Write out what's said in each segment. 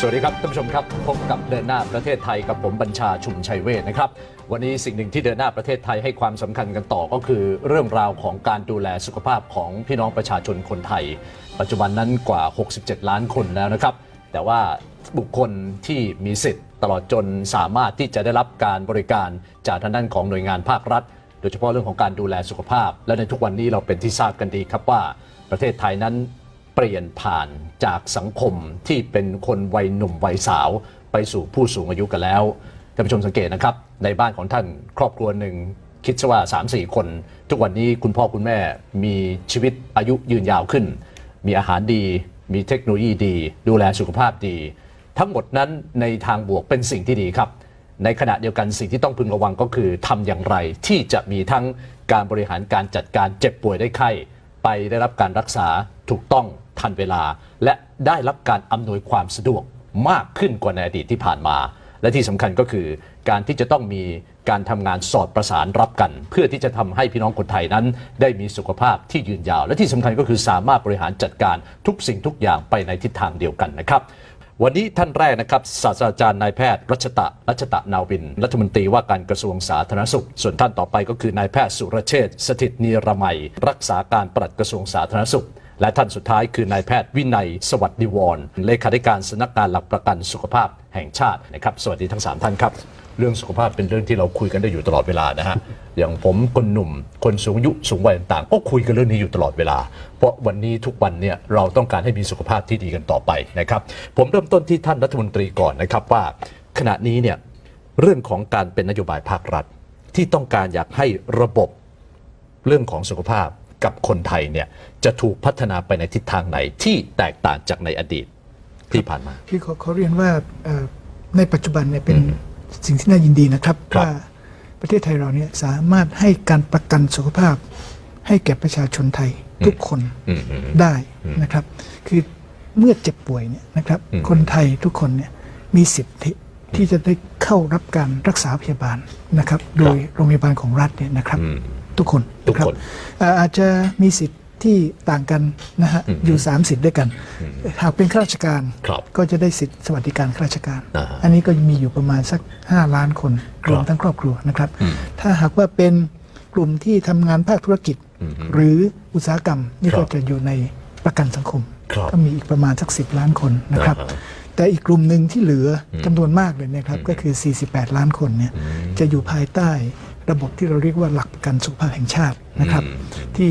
สวัสดีครับท่านผู้ชมครับ พบกับเดินหน้าประเทศไทยกับผมบัญชาชุมชัยเวทนะครับ วันนี้สิ่งหนึ่งที่เดินหน้าประเทศไทยให้ความสำคัญกันต่อก็คือ เรื่องราวของการดูแลสุขภาพของพี่น้องประชาชนคนไทย ปัจจุบันนั้นกว่า 67 ล้านคนแล้วนะครับ แต่ว่าบุคคลที่มีสิทธิ์ตลอดจนสามารถที่จะได้รับการบริการจากทางด้านของหน่วยงานภาครัฐ โดยเฉพาะเรื่องของการดูแลสุขภาพ และในทุกวันนี้เราเป็นที่ทราบกันดีครับว่าประเทศไทยนั้น เปลี่ยนผ่านจากสังคมที่เป็นคนวัยหนุ่มวัยสาวไปสู่ผู้สูงอายุกันแล้วท่านผู้ชมสังเกตนะครับ ในบ้านของท่านครอบครัวหนึ่งคิดซะว่า 3-4 คน ทุกวันนี้คุณพ่อคุณแม่มีชีวิตอายุยืนยาวขึ้น มีอาหารดี มีเทคโนโลยีดี ดูแลสุขภาพดี ทั้งหมดนั้นในทางบวกเป็นสิ่งที่ดีครับ ในขณะเดียวกันสิ่งที่ต้องพึงระวังก็คือทำอย่างไรที่จะมีทั้งการบริหารการจัดการเจ็บป่วยได้ไข้ ไปได้รับการรักษา ถูกต้องทันเวลา และได้รับการอำนวยความสะดวกมากขึ้นกว่าในอดีตที่ผ่านมา และที่สำคัญก็คือ การที่จะต้องมีการทำงานสอดประสานรับกัน เพื่อที่จะทำให้พี่น้องคนไทยนั้น ได้มีสุขภาพที่ยืนยาว และที่สำคัญก็คือสามารถบริหารจัดการทุกสิ่งทุกอย่างไปในทิศทางเดียวกันนะครับวันนี้ท่านแรกนะครับศาสตราจารย์นายแพทย์รัชตะรัชตะนาวิน รัฐมนตรีว่าการกระทรวงสาธารณสุข ส่วนท่านต่อไปก็คือนายแพทย์สุรเชษสถิตนิรมัย รักษาการปลัดกระทรวงสาธารณสุข และท่านสุดท้ายคือนายแพทย์วินัยสวัสดิวรเลขาธิการสำนักงานหลักประกันสุขภาพแห่งชาตินะครับ สวัสดีทั้งสามท่านครับ เรื่องสุขภาพเป็นเรื่องที่เราคุยกันได้อยู่ตลอดเวลานะฮะอย่างผมคนหนุ่มคนสูงอายุสูงวัยต่างๆ ก็คุยกันเรื่องนี้อยู่ตลอดเวลา เพราะวันนี้ทุกวันเนี่ยเราต้องการให้มีสุขภาพที่ดีกันต่อไปนะครับ ผมเริ่มต้นที่ท่านรัฐมนตรีก่อนนะครับว่า ขณะนี้เนี่ยเรื่องของการเป็นนโยบายภาครัฐ ที่ต้องการอยากให้ระบบเรื่องของสุขภาพ กับคนไทยเนี่ยจะถูกพัฒนาไปในทิศทางไหนที่แตกต่างจากในอดีตที่ผ่านมาพี่ขอขอเรียนว่าเอ่อในปัจจุบันเนี่ยเป็นสิ่งที่น่ายินดีนะครับครับว่าประเทศไทยเราเนี่ยสามารถให้การประกันสุขภาพ ให้แก่ประชาชนไทยทุกคนอืมอืมได้นะครับ คือเมื่อเจ็บป่วยเนี่ยนะครับอืมคนไทยทุกคนเนี่ยมีสิทธิที่จะได้เข้ารับการรักษาพยาบาลนะครับ โดยโรงพยาบาลของรัฐเนี่ยนะครับอืม ทุกคนทุกคนะรับเอ่ออาจจะมีสิทธิ์ที่ต่างกันนะฮะอืมอยู่ 3 สิทธิ์ด้วยกัน หากเป็นข้าราชการครับก็จะได้สิทธิสวัสดิการข้าราชการอ่าฮะอันนี้ก็มีอยู่ประมาณสัก 5 ล้านคนครับรวมทั้งครอบครัวนะครับอืมถ้าหากว่าเป็นกลุ่มที่ทำงานภาคธุรกิจอืมหรืออุตสาหกรรมนี่ครัก็บจะอยู่ในประกันสังคมครับก็มีอีกประมาณสัก 10 ล้านคนนะครับอ่าฮะแต่อีกกลุ่มหนึ่งที่เหลืออจำนวนมากเลยนะครับก็คือ 48 ล้านคนเนี่ยจะอยู่ภายใต้ ระบบที่เราเรียกว่าหลักประกันสุขภาพแห่งชาตินะครับ ที่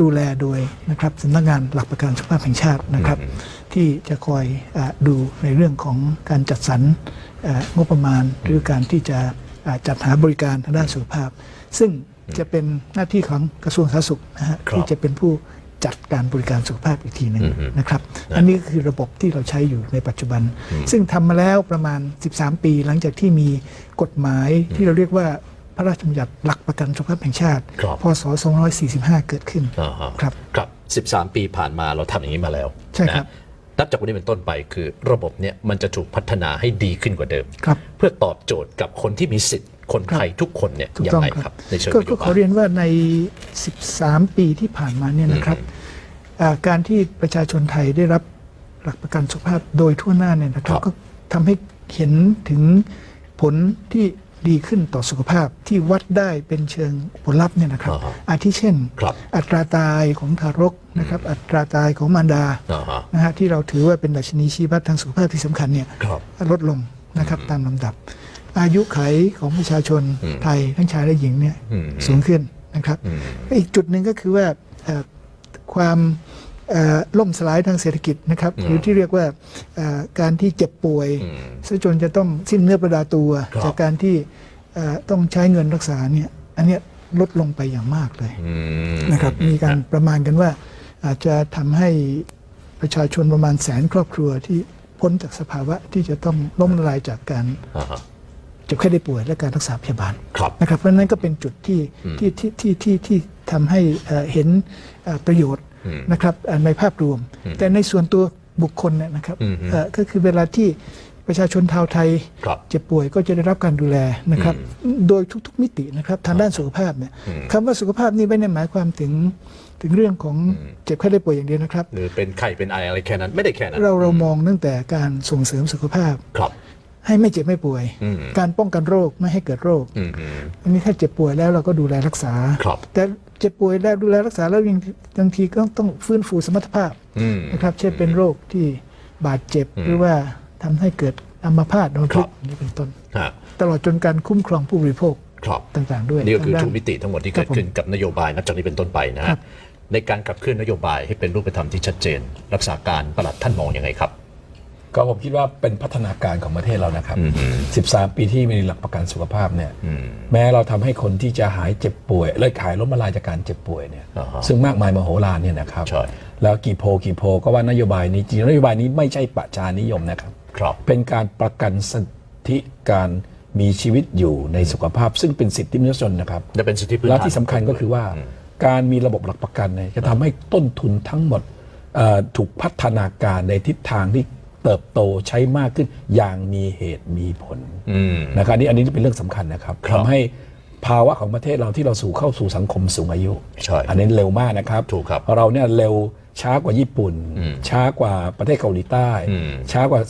ดูแลโดยนะครับสำนักงานหลักประกันสุขภาพแห่งชาตินะครับ ที่จะคอยอาดูในเรื่องของการจัดสรรเอ่องบประมาณ หรือการที่จะอ่าจัดหาบริการทางด้านสุขภาพ ซึ่งจะเป็นหน้าที่ของกระทรวงสาธารณสุขนะฮะครับที่จะเป็นผู้จัดการบริการสุขภาพอีกทีหนึ่งอืมอืมนะครับ อันนี้ก็คือระบบที่เราใช้อยู่ในปัจจุบัน ซึ่งทำมาแล้วประมาณ 13 ปีหลังจากที่มีกฎหมายที่เราเรียกว่า พระราชบัญญัติหลักประกันสุขภาพแห่งชาติ ครับ พศ245 เกิดขึ้น อ่าฮะครับ ครับ 13 ปีผ่านมาเราทำอย่างนี้มาแล้วใช่ครับ นะนับจากวันนี้เป็นต้นไปคือระบบเนี่ยมันจะถูกพัฒนาให้ดีขึ้นกว่าเดิม ครับ เพื่อตอบโจทย์กับคนที่มีสิทธิ์คนไทยทุกคนเนี่ยถูกยัต้องไงคครัรับบในเชิงก็นโยก็บาขอยเรียนว่าใน 13 ปีที่ผ่านมาเนี่ยนะครับอ่าการที่ประชาชนไทยได้รับหลักประกันสุขภาพโดยทั่วหน้าเนี่ยนะครัครับบก็ทำให้เห็นถึงผลที่ ดีขึ้นต่อสุขภาพที่วัดได้เป็นเชิงผลลัพธ์เนี่ยนะครับ อ่าฮะอาทิเช่น ครับอัตราตายของทารกนะครับ อัตราตายของมารดาอ่าฮะ นะฮะที่เราถือว่าเป็นดัชนีชี้วัดทางสุขภาพที่สำคัญเนี่ย ครับ ลดลงนะครับตามลำดับ อายุไขของประชาชนอืมไทยทั้งชายและหญิงเนี่ยอืมสูงขึ้นนะครับอืม อีกจุดหนึ่งก็คือว่าเอ่อความเอ่อ ล่มสลายทางเศรษฐกิจนะครับหรือที่เรียกว่าเอ่อการที่เจ็บป่วยอืมซะจนจะต้องสิ้นเนื้อประดาตัวครับจากการที่เอ่อต้องใช้เงินรักษาเนี่ยอันเนี้ยลดลงไปอย่างมากเลยอืมนะครับมีการประมาณกันว่า อาจจะทำให้ประชาชนประมาณแสนครอบครัวที่พ้นจากสภาวะที่จะต้องล้มละลายจากการอ่าฮะเจ็บไข้ได้ป่วยและการรักษาพยาบาลครับนะครับเพราะฉะนั้นก็เป็นจุดที่ที่ที่ที่ที่ที่ทำให้เอ่อเห็นเอ่อประโยชน์อืม นะครับเอ่อในภาพรวม แต่ในส่วนตัวบุคคลเนี่ยนะครับอืมเอ่อก็คือเวลาที่ประชาชนชาวไทยครับเจ็บป่วยก็จะได้รับการดูแลนะครับ โดยทุก ๆ มิตินะครับทางด้านสุขภาพเนี่ยคำว่าสุขภาพนี่ไม่ได้หมายความถึงถึงเรื่องของเจ็บไข้ได้ป่วยอย่างเดียวนะครับ หรือเป็นไข้เป็นไออะไรแค่นั้นไม่ได้แค่นั้น เราเรามองตั้งแต่การส่งเสริมสุขภาพครับ ให้ไม่เจ็บไม่ป่วยอืมการป้องกันโรคไม่ให้เกิดโรคอืมอืมอันนี้ถ้าเจ็บป่วยแล้วเราก็ดูแลรักษาครับแต่ เจ็บป่วยแล้วดูแลรักษาแล้วยังบางทีก็ต้องฟื้นฟูสมรรถภาพอืมนะครับ เช่นเป็นโรคที่บาดเจ็บหรือว่าทำให้เกิดอัมพาตนอนครัทุบกข์นี่เป็นต้นฮะตลอดจนการคุ้มครองผู้บริโภคครับต่างๆ ด้วยนี่ก็คือทางด้าทุกมิติทั้งหมดที่เกิดขึ้นกับนโยบายนับจากนี้เป็นต้นไปนะครัฮะบในการขับเคลื่อนนโยบายให้เป็นรูปธรรมที่ชัดเจน รักษาการประหลัดท่านมองยังไงครับ ก็ผมคิดว่าเป็นพัฒนาการของประเทศเรานะครับ 13 ปีที่มีหลักประกันสุขภาพเนี่ยแม้เราทำให้คนที่จะหายเจ็บป่วยเลิกหายล้มละลายจากการเจ็บป่วยเนี่ยอ่าฮะซึ่งมากมายมโหฬารเนี่ยนะครับใช่แล้วกี่โพลกี่โพลก็ว่านโยบายนี้จริงๆนโยบายนี้ไม่ใช่ประชานิยมนะครับครับ เป็นการประกันสิทธิการมีชีวิตอยู่ในสุขภาพ ซึ่งเป็นสิทธิมนุษยชนนะครับจะเป็นสิทธิพื้นฐานและที่สำคัญก็คือว่า การมีระบบหลักประกันเนี่ยจะทำให้ต้นทุนทั้งหมดเอ่อถูกพัฒนาการในทิศทางที่ เติบโตใช้มากขึ้นอย่างมีเหตุมีผลอืมนะครับอันนี้อันนี้เป็นเรื่องสำคัญนะครับครับทำให้ภาวะของประเทศเราที่เราสู่เข้าสู่สังคมสูงอายุใช่อันนี้เร็วมากนะครับถูกครับเราเนี่ยเร็วช้ากว่าญี่ปุ่น ช้ากว่าประเทศเกาหลีใต้อืมช้ากว่า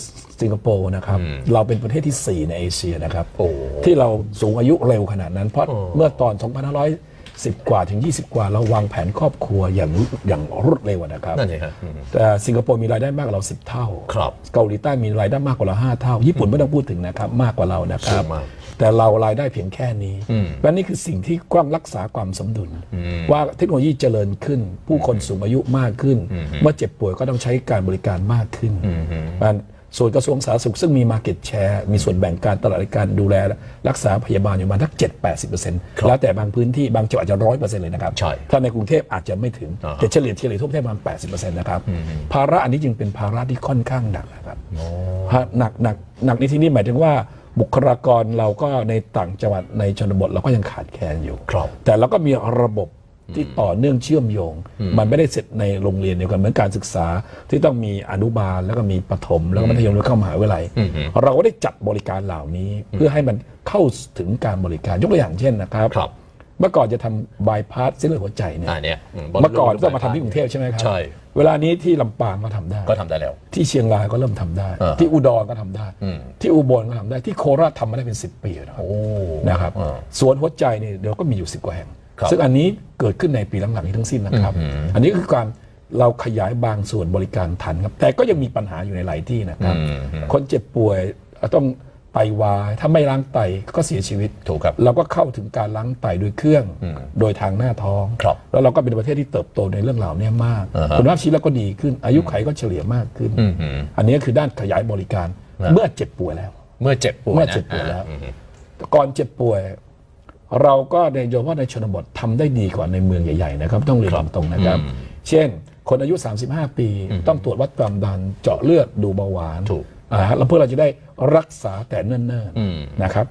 สิงคโปร์นะครับ เราเป็นประเทศที่ 4 ในเอเชียนะครับโอ้ที่เราสูงอายุเร็วขนาดนั้นเพราะเมื่อตอน 2510 กว่าถึง 20 กว่าเราวางแผนครอบครัวอย่างอย่างรวดเร็วนะครับนั่นเองฮะอืม แต่สิงคโปร์มีรายได้มากกว่าเรา 10 เท่า ครับเกาหลีใต้มีรายได้มากกว่าเรา 5 เท่า ญี่ปุ่นไม่ต้องพูดถึงนะครับมากกว่าเรานะครับสูงมากแต่เรารายได้เพียงแค่นี้และนี่คือสิ่งที่กว้างรักษาความสมดุล ว่าเทคโนโลยีเจริญขึ้น ผู้คนสูงอายุมากขึ้น เมื่อเจ็บป่วยก็ต้องใช้การบริการมากขึ้นมัน ส่วนกระทรวงสาธารณสุขซึ่งมี Market Share มีส่วนแบ่งการตลาดในการดูแล รักษาพยาบาลอยู่ประมาณทัก7 80 แล้วแต่บางพื้นที่บางจังหวัดอาจจะร้อยเปอร์เซ็นต์เลยนะครับ ใช่ ถ้าในกรุงเทพอาจจะไม่ถึงอ่าฮะแต่เฉลี่ยเฉลี่ยทั่วประเทศประมาณ 80%นะครับ ภาระอันนี้จึงเป็นภาระที่ค่อนข้างหนักนะครับหนักหนักหนักในที่นี้หมายถึงว่าบุคลากรเราก็ในต่างจังหวัดในชนบทเราก็ยังขาดแคลนอยู่ครับแต่เราก็มีระบบ ที่ต่อเนื่องเชื่อมโยง มันไม่ได้เสร็จในโรงเรียนเดียวกันเหมือนการศึกษาที่ต้องมีอนุบาลแล้วก็มีประถม แล้วก็มัธยมแล้วเข้ามหาวิทยาลัย เราก็ได้จัดบริการเหล่านี้ เพื่อให้มันเข้าถึงการบริการยกตัวอย่างเช่นนะครับครับเมื่อก่อนจะทำบายพาสเส้นเลือดหัวใจเนี่ยอ่าเนี่ยอืเมื่อก่อนก็มาทำที่กรุงเทพใช่ไหมครับใช่เวลานี้ที่ลำปางก็ทำได้ ก็ทำได้แล้ว ที่เชียงรายก็เริ่มทำได้อ่าที่อุดรก็ทำได้อืมที่อุบลก็ทำได้ที่โคราชทำมาได้เป็น 10 ปีแล้วนะครับโอ้นะครับอ่าสวนหัวใจเนี่ยเดี๋ยวก็มีอยู่ 10 กว่าแห่งครับ ซึ่งอันนี้เกิดขึ้นในปีหลังๆนี้ทั้งสิ้นนะครับ อันนี้คือการเราขยายบางส่วนบริการทันครับ แต่ก็ยังมีปัญหาอยู่ในหลายที่นะครับ คนเจ็บป่วยต้องไตวายถ้าไม่ล้างไตก็เสียชีวิตถูกครับเราก็เข้าถึงการล้างไตโดยเครื่องโดยทางหน้าท้องครับแล้วเราก็เป็นประเทศที่เติบโตในเรื่องเหล่านี้มากอ่าฮะคุณภาพชีวิตเราก็ดีขึ้น อายุไขก็เฉลี่ยมากขึ้นอืมอืมอันนี้คือด้านขยายบริการนะเมื่อเจ็บป่วยแล้ว เมื่อเจ็บป่วยเมื่อนะเจ็บป่วยแล้วอ่าอืมก่อนเจ็บป่วย เราก็ในโดยเฉพาะในชนบททำได้ดีกว่าในเมืองใหญ่ๆนะครับ ต้องเรียนตรงๆนะครับ เช่น คนอายุ 35 ปี ต้องตรวจวัดความดันเจาะเลือดดูเบาหวานถูกอ่าฮะแล้วเพื่อเราจะได้รักษาแต่เนิ่นอืมๆนะครับ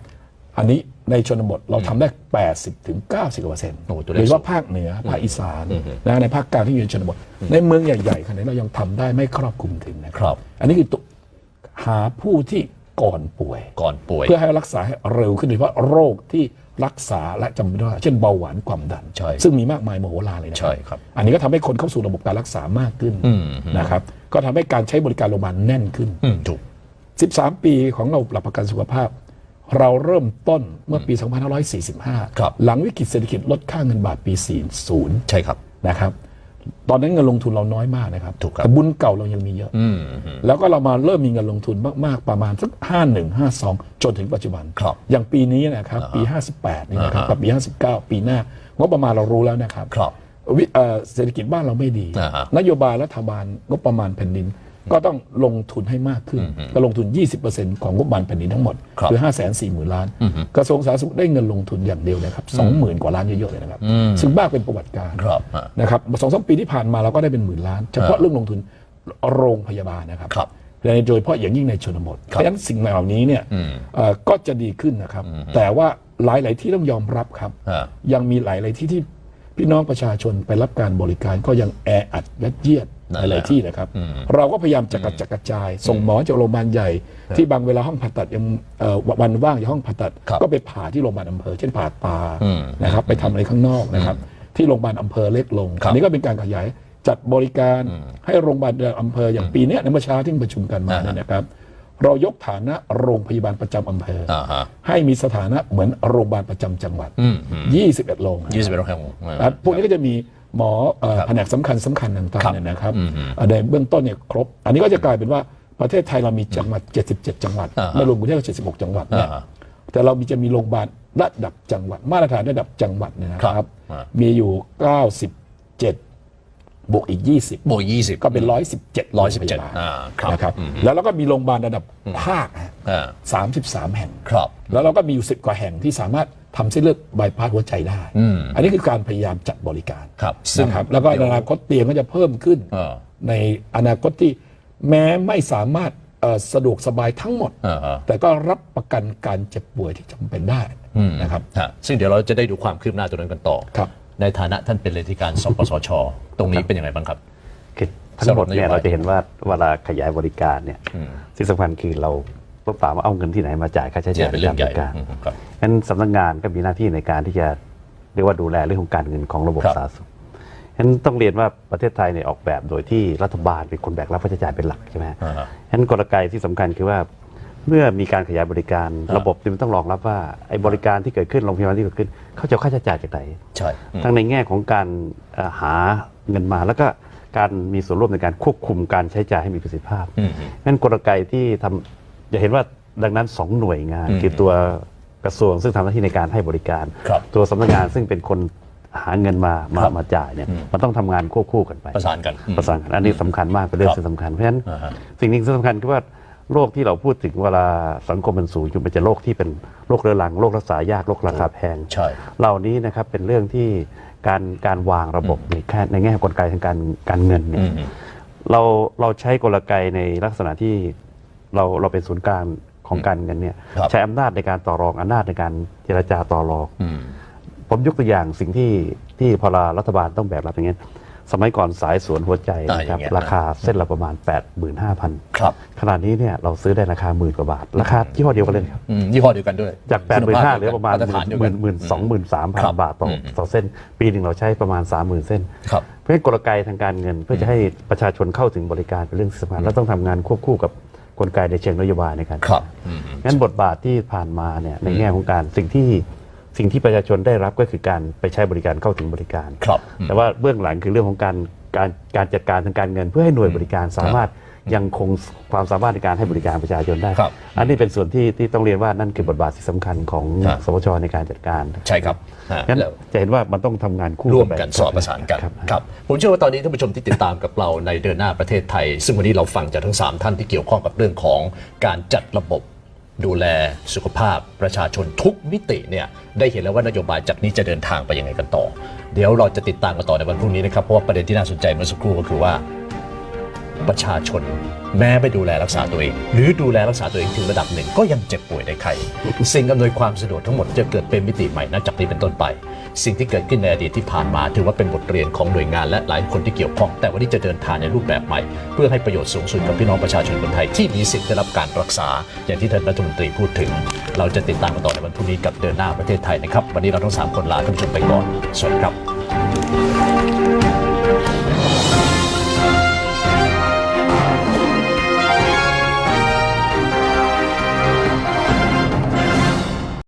อันนี้ในชนบทเราทำได้ 80ถึง90กว่าเปอร์เซ็นต์โอ้ตัวเลขโดยเฉพาะภาคเหนือ ภาคอีสานนะในภาคกลางที่อยู่ในชนบท ในเมืองใหญ่ๆขนาดนี้เรายังทำได้ไม่ครอบคลุมถึงนะคครัรับ อันนี้คือตัวหาผู้ที่ ก่อนป่วย ก่อนป่วย เพื่อให้รักษาให้เร็วขึ้นโดยเฉพาะโรคที่รักษาและจำเป็นได้เช่นเบาหวานความดัน ใช่ ซึ่งมีมากมายมโหฬารเลยนะใช่ครับ อันนี้ก็ทำให้คนเข้าสู่ระบบการรักษามากขึ้นอืม นะครับ ก็ทำให้การใช้บริการโรงพยาบาลแน่นขึ้น อืมถูก 13 ปีของเราหลักประกันสุขภาพ เราเริ่มต้นเมื่อปี 2545 ครับ หลังวิกฤตเศรษฐกิจลดค่าเงินบาทปี 40 ใช่ครับ นะครับ ตอนนั้นเงินลงทุนเราน้อยมากนะครับถูกครับแต่บุญเก่าเรายังมีเยอะ อืมอืม แล้วก็เรามาเริ่มมีเงินลงทุนมากๆประมาณสัก51 52 จนถึงปัจจุบันครับอย่างปีนี้นะครับปี 58นี่นะครับอ่าฮะกับปี 59 ปีหน้างบประมาณเรารู้แล้วนะครับครับวิเอ่อเศรษฐกิจบ้านเราไม่ดี อ่าฮะนโยบายรัฐบาลงบประมาณแผ่นดิน ก็ต้องลงทุนให้มากขึ้น ก็ลงทุน 20%ของงบประมาณแผ่นดินทั้งหมดครับคือ 5 4 0 0 0 0 ล้าน กระทรวงสาธารณสุขได้เงินลงทุนอย่างเดียวนะครับ20,000 กว่าล้านเยอะๆเลยนะครับ ซึ่งมากเป็นประวัติการณ์ครับฮะนะครับสองสามปีที่ผ่านมาเราก็ได้เป็นหมื่นล้าน เฉพาะเรื่องลงทุนโรงพยาบาลนะครับครับและโดยเฉพาะอย่างยิ่งในชนบท เพราะฉะนั้นสิ่งเหล่านี้เนี่ยเอ่อก็จะดีขึ้นนะครับ แต่ว่าหลาย ๆ ที่ต้องยอมรับครับฮะยังมีหลาย ๆ ที่ที่พี่น้องประชาชนไปรับการบริการก็ยังแออัดยัดเยียดนั่ หนแหละลายๆที่นะครับ เราก็พยายามจะกระจัดกระจาย ส่งหมอจากโรงพยาบาลใหญ่ ที่บางเวลาห้องผ่าตัดยังเอ่อวันว่างอยู่ห้องผ่าตัดครับก็ไปผ่าที่โรงพยาบาลอำเภอ เช่นผ่าตาอืมนะครับ ไปทำอะไรข้างนอกนะครับ ที่โรงพยาบาลอำเภอเล็กลงครับอันนี้ก็เป็นการขยายจัดบริการให้โรงพยาบาลอำเภออย่างปีเนี้ยในเมื่อเช้าที่ประชุมกันมาอ่าฮะเนี่ยนะครับ เรายกฐานะโรงพยาบาลประจำอำเภอออ่าฮะให้มีสถานะเหมือนโรงพยาบาลประจำจังหวัดอืมอืม21 โรงยี่สิบเอ็ดโรงแรมครับพวกนี้ก็จะมี หมอเอ่อครับแผนกสำคัญสำคัญต่างครับๆเนี่ยนะครับอืมอืมเอ่อในเบื้องต้นเนี่ยครบ อันนี้ก็จะกลายเป็นว่าประเทศไทยเรามีจังหวัด 77 จังหวัดอ่าฮะไม่รวมกรุงเทพก็76 จังหวัดเนี่ยอ่าฮะแต่เรามีจะมีโรงพยาบาลระดับจังหวัด มาตรฐานระดับจังหวัดเนี่ยนะคครัรับบ อ่า มีอยู่ 97 บวกอีก 20 โบยี่สิบก็เป็น 117 117อ่าครับนะครับอืมแล้วเราก็มีโรงพยาบาลระดับภาคฮะอ่า 33 แห่ง ครับ แล้วเราก็มีอยู่ 10 กว่าแห่งที่สามารถ ทำเส้นเลือดบายพาสหัวใจได้ อืม อันนี้คือการพยายามจัดบริการครับซึ่ง นะครับแล้วก็ในอนาคตเตียงก็จะเพิ่มขึ้น เออในอนาคตที่แม้ไม่สามารถเอ่อสะดวกสบายทั้งหมดอ่าฮะแต่ก็รับประกันการเจ็บป่วยที่จำเป็นได้อืมนะครับ ฮะซึ่งเดี๋ยวเราจะได้ดูความคืบหน้าตรงนั้นกันต่อ ครับ ในฐานะท่านเป็นเลขาธิการสปสช ตรงนี้เป็นยังไงบ้างครับ คือทั้งหมดเนี่ยสำหรับนโยบาย เราจะเห็นว่าเวลาขยายบริการเนี่ยสิ่งสำคัญคือเรา ต้องถามว่าเอาเงินที่ไหนมาจ่ายค่าใช้เนี่จ่ายยเป็นเรื่องใหญ่ในการบริการอืมครับงั้นสำนักงานก็มีหน้าที่ในการที่จะเรียกว่าดูแลเรื่องของการเงินของระบบครับสาธารณสุขงั้นต้องเรียนว่าประเทศไทยเนี่ยออกแบบโดยที่รัฐบาลเป็นคนแบกรับค่าใช้จ่ายเป็นหลักใช่ไหมฮะอ่าฮะงั้นกลไกที่สำคัญคือว่า เมื่อมีการขยายบริการระบบมันต้องรองรับว่าไอ้บริการที่เกิดขึ้นโรงพยาบาลที่เกิดขึ้น เขาจะเอาค่าใช้จ่ายจากไหนใช่อืมทั้งในแง่ของการเอ่อหาเงินมาแล้วก็การมีส่วนร่วมในการควบคุมการใช้จ่ายให้มีประสิทธิภาพอืมนั่นกลไกที่ทำ จะเห็นว่าดังนั้นสองหน่วยงาน คือตัวกระทรวงซึ่งทำหน้าที่ในการให้บริการ ครับตัวสำนักงานซึ่งเป็นคนหาเงินมามาครับมาจ่ายเนี่ยมันต้องทำงานควบคู่กันไป ประสานกันอืม ประสานกันอันนี้สำคัญมากเป็นเรื่อครังบที่สำคัญเพราะฉะนั้นอ่าฮะสิ่งหนึงที่สำคัญคือว่าโรคที่เราพูดถึงเวลาสังคมมันสูงอยู่มันจะโรคที่เป็นโรคเรื้อรังโรครักษายากโรคราคาแพงใช่ เหล่านี้นะครับเป็นเรื่องที่การการวางระบบในแค่ในแง่กลไกทางการการเงินเนี่ยอืมเราเราใช้กลไกในลักษณะที่ เราเราเป็นศูนย์กลางของการเงินเนี่ยครับใช้อำนาจในการต่อรองอำนาจในการเจรจาต่อรองอืมผมยกตัวอย่างสิ่งที่ที่พอรัฐบาลต้องแบกรับอย่างเงี้ยสมัยก่อนสายสวนหัวใจอ่านะครับอย่างเงี้ยราคาเส้นละประมาณ 85,000ครับขณะนี้เนี่ยเราซื้อได้ราคาหมื่นกว่าบาท ราคายี่ห้อเดียวกันเลยนะครับอืมยี่ห้อเดียวกันด้วย จาก 8 5 0 0 0เหลือประมาณตฐานเดียวหกัมื่นหมื่นสองหมื่นสามพันครับบาทต่ออมต่อเส้น ปีหนึ่งเราใช้ประมาณ 30,000 เส้นครับเพราะฉะนั้นกลไกทางการเงินเพื่อจะให้ประชาชนเข้าถึงบริการเป็นเรื่องที่สำคัญและต้องทำงานควบคู่กับ กลไกในเชิงนโยบายในการครับอืมงั้นบทบาทที่ผ่านมาเนี่ยในแง่ของการสิ่งที่สิ่งที่ประชาชนได้รับก็คือการไปใช้บริการเข้าถึงบริการครับ แต่ว่าเบื้องหลังคือเรื่องของการการการจัดการทางการเงิน เพื่อให้หน่วยบริการสามารถ ยังคงความสามารถในการให้บริการประชาชนได้ ครับอันนี้เป็นส่วนที่ที่ต้องเรียนว่านั่นคือบทบาทที่สำคัญของครับสวชในการจัดการใช่ครับอ่างั้นแล้ว จะเห็นว่ามันต้องทำงานคู่ร่วมไปกันสอดประสานกันครับ ครับผมเชื่อว่าตอนนี้ท่านผู้ชมที่ติดตามกับเราในเดินหน้าประเทศไทย ซึ่งวันนี้เราฟังจากทั้ง 3 ท่านที่เกี่ยวข้องกับเรื่องของการจัดระบบดูแลสุขภาพประชาชนทุกมิติเนี่ยได้เห็นแล้วว่านโยบายจากนี้จะเดินทางไปยังไงกันต่อ เดี๋ยวเราจะติดตามกันต่อในวันพรุ่งนี้นะครับเพราะว่าประเด็นที่น่าสนใจเมื่อสักครู่ก็คือว่า ประชาชน แม้ไม่ดูแลรักษาตัวเอง หรือดูแลรักษาตัวเองถึงระดับหนึ่งก็ยังเจ็บป่วยได้ไข้สิ่งอำนวยความสะดวกทั้งหมดจะเกิดเป็นมิติใหม่นับจากนี้เป็นต้นไป สิ่งที่เกิดขึ้นในอดีตที่ผ่านมา ถือว่าเป็นบทเรียนของหน่วยงานและหลายคนที่เกี่ยวข้อง แต่วันนี้จะเดินทางในรูปแบบใหม่ เพื่อให้ประโยชน์สูงสุดกับพี่น้องประชาชนคนไทยที่มีสิทธิ์ได้รับการรักษา อย่างที่ท่านรัฐมนตรีพูดถึง เราจะติดตามกันต่อในวันพรุ่งนี้กับเดินหน้าประเทศไทยนะครับวันนี้เราทั้งสามคนลาท่านผู้ชมไปก่อนสวัสดีครับ